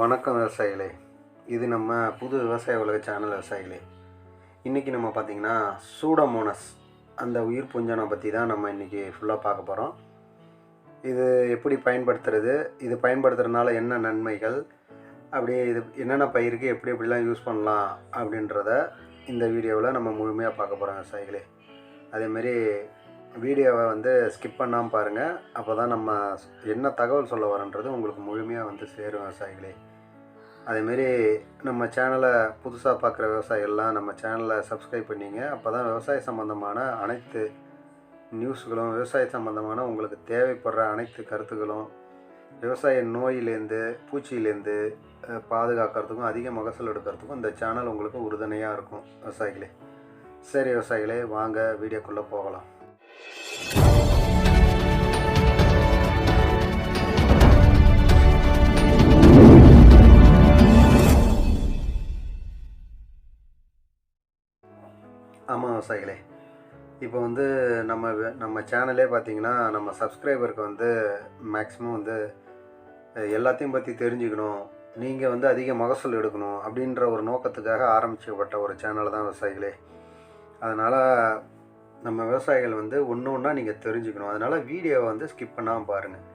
வணக்கம் விவசாயிகளே. இது நம்ம புது விவசாய உலக சேனல் விவசாயிகளே. இன்றைக்கி நம்ம பார்த்திங்கன்னா சூடமோனஸ் அந்த உயிர் புஞ்சனை பற்றி தான் நம்ம இன்றைக்கி ஃபுல்லாக பார்க்க போகிறோம் இது எப்படி பயன்படுத்துறது? இது பயன்படுத்துறதுனால என்ன நன்மைகள்? அப்படியே இது என்னென்ன பயிருக்கு எப்படி எப்படிலாம் யூஸ் பண்ணலாம்? அப்படின்றத இந்த வீடியோவில் நம்ம முழுமையாக பார்க்க போகிறோம் விவசாயிகளே. அதேமாரி வீடியோவை வந்து ஸ்கிப் பண்ணாமல் பாருங்கள் அப்போ தான் நம்ம என்ன தகவல் சொல்ல வரன்றது உங்களுக்கு முழுமையாக வந்து சேரும் விவசாயிகளே. அதேமாரி நம்ம சேனலை புதுசாக பார்க்குற விவசாயிகள்லாம் நம்ம சேனலை சப்ஸ்கிரைப் பண்ணிங்க. அப்போ தான் விவசாய சம்மந்தமான அனைத்து நியூஸ்களும் விவசாய சம்மந்தமான உங்களுக்கு தேவைப்படுற அனைத்து கருத்துக்களும் விவசாய நோயிலேருந்து பூச்சியிலேருந்து பாதுகாக்கிறதுக்கும் அதிக மகசூல் எடுக்கிறதுக்கும் இந்த சேனல் உங்களுக்கு உறுதுணையாக இருக்கும். விவசாயிகளே. சரி விவசாயிகளே வாங்க வீடியோக்குள்ளே போகலாம். விவசாயிகளே. இப்போ வந்து நம்ம நம்ம சேனலே பார்த்தீங்கன்னா நம்ம சப்ஸ்கிரைபருக்கு வந்து மேக்ஸிமம் வந்து எல்லாத்தையும் பற்றி தெரிஞ்சுக்கணும். நீங்கள் வந்து அதிக மகசூல் எடுக்கணும் அப்படின்ற ஒரு நோக்கத்துக்காக ஆரம்பிக்கப்பட்ட ஒரு சேனல் தான் விவசாயிகளே. அதனால் நம்ம விவசாயிகள் வந்து ஒன்று ஒன்றா நீங்கள் தெரிஞ்சுக்கணும். அதனால் வீடியோவை வந்து ஸ்கிப் பண்ணாமல் பாருங்கள்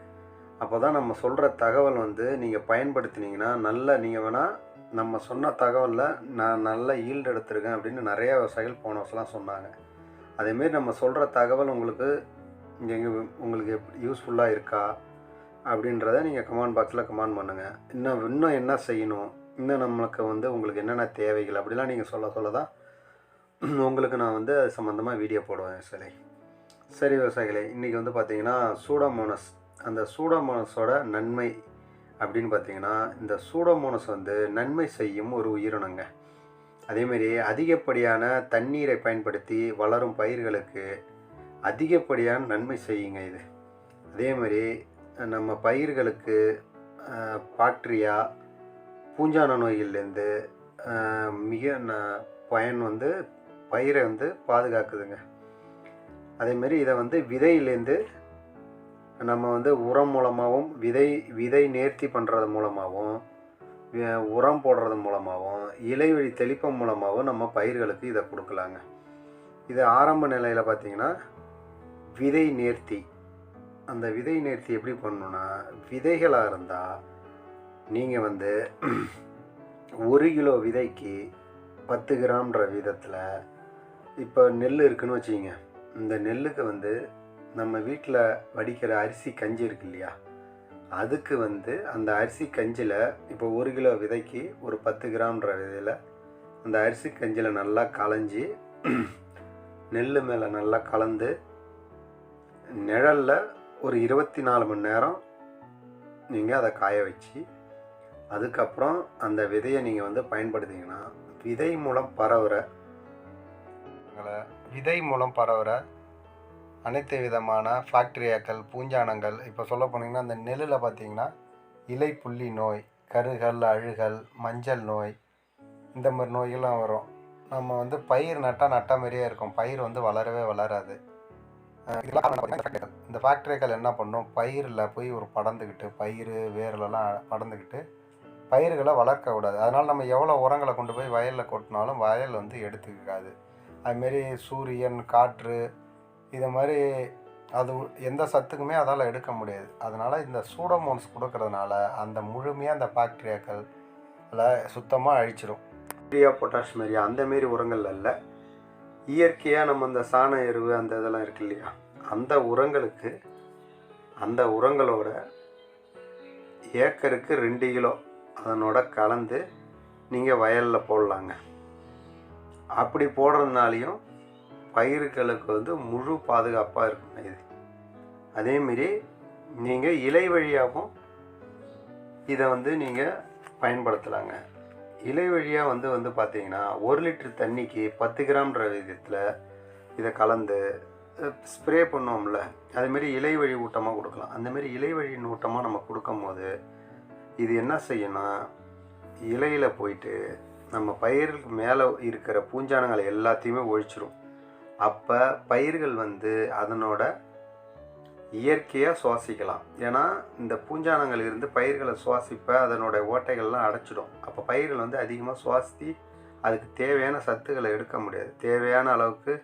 அப்போ தான் நம்ம சொல்கிற தகவல் வந்து நீங்கள் பயன்படுத்தினீங்கன்னா நல்ல நீங்கள் வேணால் நம்ம சொன்ன தகவலில் நான் நல்ல ஈல்டு எடுத்திருக்கேன் அப்படின்னு நிறைய விவசாயிகள் போன வருஷம்லாம் சொன்னாங்க. அதேமாரி நம்ம சொல்கிற தகவல் உங்களுக்கு எங்கே உங்களுக்கு எப்படி யூஸ்ஃபுல்லாக இருக்கா? அப்படின்றத நீங்கள் கமெண்ட் பாக்ஸில் கமெண்ட் பண்ணுங்கள் இன்னும் இன்னும் என்ன செய்யணும்? இன்னும் நம்மளுக்கு வந்து உங்களுக்கு என்னென்ன தேவைகள்? அப்படிலாம் நீங்கள் சொல்ல சொல்ல தான் உங்களுக்கு நான் வந்து அது சம்மந்தமாக வீடியோ போடுவேன் சரி சரி விவசாயிகளே இன்றைக்கி வந்து பார்த்தீங்கன்னா சூடாமோனஸ். அந்த சூடாமோனஸோட நன்மை அப்படின்னு பார்த்தீங்கன்னா இந்த சூடோமோனஸ் வந்து நன்மை செய்யும் ஒரு உயிரினங்க. அதேமாரி அதிகப்படியான தண்ணீரை பயன்படுத்தி வளரும் பயிர்களுக்கு அதிகப்படியான நன்மை செய்யுங்க இது. அதேமாரி நம்ம பயிர்களுக்கு பாக்டீரியா பூஞ்சான நோய்கள்லேருந்து மிக ந- பயன் வந்து பயிரை வந்து பாதுகாக்குதுங்க. அதேமாரி இதை வந்து விதையிலேருந்து நம்ம வந்து உரம் மூலமாகவும் விதை விதை நேர்த்தி பண்ணுறது மூலமாகவும் உரம் போடுறது மூலமாகவும் இலைவழி தெளிப்பம் மூலமாகவும் நம்ம பயிர்களுக்கு இதை கொடுக்கலாங்க. இது ஆரம்ப நிலையில் பார்த்தீங்கன்னா விதை நேர்த்தி. அந்த விதை நேர்த்தி எப்படி பண்ணணுன்னா விதைகளாக இருந்தால் நீங்கள் வந்து ஒரு கிலோ விதைக்கு பத்து கிராம்ன்ற விதத்தில் இப்போ நெல் இருக்குன்னு வச்சுக்கிங்க. இந்த நெல்லுக்கு வந்து நம்ம வீட்டில் வடிக்கிற அரிசி கஞ்சி இருக்கு இல்லையா? அதுக்கு வந்து அந்த அரிசி கஞ்சியில் இப்போ ஒரு கிலோ விதைக்கு ஒரு பத்து கிராம்ன்ற விதையில் அந்த அரிசி கஞ்சியில் நல்லா களைஞ்சி நெல் மேலே நல்லா கலந்து நிழலில் ஒரு இருபத்தி நாலு மணி நேரம் நீங்கள் அதை காய வச்சு அதுக்கப்புறம் அந்த விதையை நீங்கள் வந்து பயன்படுத்திங்கன்னா விதை மூலம் பரவுற விதை மூலம் பரவுற அனைத்து விதமான பாக்டீரியாக்கள் பூஞ்சானங்கள் இப்போ சொல்ல போனீங்கன்னா அந்த நெல்லில் பார்த்தீங்கன்னா இலை புள்ளி நோய் கருகல் அழுகல் மஞ்சள் நோய் இந்த மாதிரி நோய்கள்லாம் வரும். நம்ம வந்து பயிர் நட்டால் நட்ட மாதிரியே இருக்கும். பயிர் வந்து வளரவே வளராது. இந்த ஃபேக்டரிகள் என்ன பண்ணும்? பயிரில் போய் ஒரு படந்துக்கிட்டு பயிர் வேர்லலாம் படந்துக்கிட்டு பயிர்களை வளர்க்க அதனால் நம்ம எவ்வளோ உரங்களை கொண்டு போய் வயலில் கொட்டினாலும் வயல் வந்து எடுத்துக்காது. அதுமாரி சூரியன் காற்று இது மாதிரி அது எந்த சத்துக்குமே அதால் எடுக்க முடியாது. அதனால் இந்த சூடோமோன்ஸ் கொடுக்கறதுனால அந்த முழுமையாக அந்த பாக்டீரியாக்கள் சுத்தமாக அழிச்சிடும் யூரியா பொட்டாஷ் மாரி அந்த மாரி உரங்கள் அல்ல இயற்கையாக நம்ம அந்த சாண எருவு அந்த இதெல்லாம் இருக்கு இல்லையா? அந்த உரங்களுக்கு அந்த உரங்களோட ஏக்கருக்கு ரெண்டு கிலோ அதனோட கலந்து நீங்கள் வயலில் போடலாங்க. அப்படி போடுறதுனாலையும் பயிர்களுக்கு வந்து முழு பாதுகாப்பாக இருக்கும் இது. அதேமாரி நீங்கள் இலை வழியாகவும் இதை வந்து நீங்கள் பயன்படுத்தலாங்க. இலை வழியாக வந்து வந்து பார்த்தீங்கன்னா ஒரு லிட்டர் தண்ணிக்கு பத்து கிராம்ன்ற விதத்தில் இதை கலந்து ஸ்ப்ரே பண்ணுவோம்ல. அதேமாரி இலை வழி ஊட்டமாக கொடுக்கலாம். அந்தமாரி இலை வழி ஊட்டமாக நம்ம கொடுக்கும்போது இது என்ன செய்யணும் இலையில் போயிட்டு நம்ம பயிருக்கு மேலே இருக்கிற பூஞ்சானங்களை எல்லாத்தையுமே ஒழிச்சிரும். அப்போ பயிர்கள் வந்து அதனோட இயற்கையாக சுவாசிக்கலாம். ஏன்னா இந்த பூஞ்சானங்கள் இருந்து பயிர்களை சுவாசிப்ப அதனுடைய ஓட்டைகள்லாம் அடைச்சிடும். அப்போ பயிர்கள் வந்து அதிகமாக சுவாசித்து அதுக்கு தேவையான சத்துக்களை எடுக்க முடியாது. தேவையான அளவுக்கு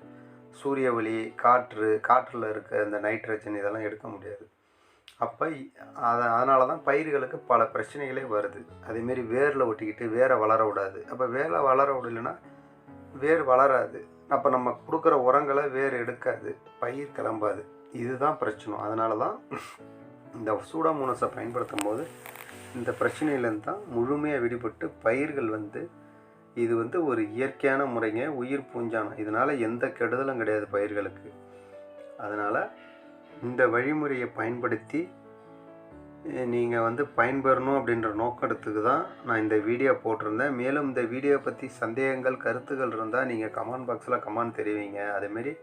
சூரிய ஒளி காற்று காற்றில் இருக்க இந்த நைட்ரஜன் இதெல்லாம் எடுக்க முடியாது. அப்போ அதை அதனால தான் பயிர்களுக்கு பல பிரச்சனைகளே வருது. அதேமாரி வேரில் ஒட்டிக்கிட்டு வேரை வளர விடாது அப்போ வேரை வளர விடலைன்னா வேர் வளராது. அப்போ நம்ம கொடுக்குற உரங்களை வேறு எடுக்காது. பயிர் கிளம்பாது. இதுதான் பிரச்சனை. அதனால தான் இந்த சூடாமோனஸை பயன்படுத்தும் போது இந்த பிரச்சனையிலேருந்து தான் முழுமையாக விடுபட்டு பயிர்கள் வந்து இது வந்து ஒரு இயற்கையான முறைங்க. உயிர் பூஞ்சானம் இதனால் எந்த கெடுதலும் கிடையாது பயிர்களுக்கு. அதனால் இந்த வழிமுறையை பயன்படுத்தி நீங்கள் வந்து பயன்பெறணும் அப்படின்ற நோக்கத்துக்கு தான் நான் இந்த வீடியோ போட்டிருந்தேன். மேலும் இந்த வீடியோ பற்றி சந்தேகங்கள் கருத்துக்கள் இருந்தால் நீங்கள் கமெண்ட் பாக்ஸில் கமெண்ட் தெரிவிங்க. அதேமாரி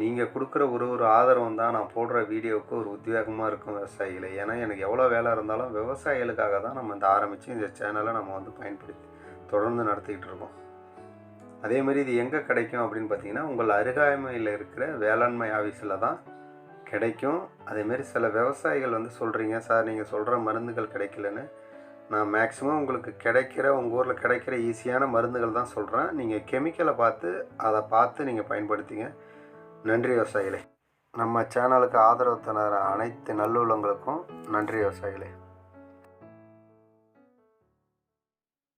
நீங்கள் கொடுக்குற ஒரு ஒரு ஆதரவும் தான் நான் போடுற வீடியோவுக்கு ஒரு உத்வேகமாக இருக்கும் விவசாயிகளை. ஏன்னா எனக்கு எவ்வளோ வேலை இருந்தாலும் விவசாயிகளுக்காக தான் நம்ம இந்த ஆரம்பித்து இந்த சேனலை நம்ம வந்து பயன்படுத்தி தொடர்ந்து நடத்திக்கிட்டு இருக்கோம். அதே மாதிரி இது எங்கே கிடைக்கும் அப்படின்னு பார்த்தீங்கன்னா உங்கள் அருகாமையில் இருக்கிற வேளாண்மை ஆஃபீஸில் தான் கிடைக்கும். அதேமாரி சில விவசாயிகள் வந்து சொல்கிறீங்க சார் நீங்கள் சொல்கிற மருந்துகள் கிடைக்கலன்னு. நான் மேக்ஸிமம் உங்களுக்கு கிடைக்கிற உங்கள் ஊரில் கிடைக்கிற ஈஸியான மருந்துகள் தான் சொல்கிறேன் நீங்கள் கெமிக்கலை பார்த்து அதை பார்த்து நீங்கள் பயன்படுத்திங்க. நன்றி விவசாயிகளே. நம்ம சேனலுக்கு ஆதரவு தர அனைத்து நல்லுள்ளங்களுக்கும் நன்றி விவசாயிகளே.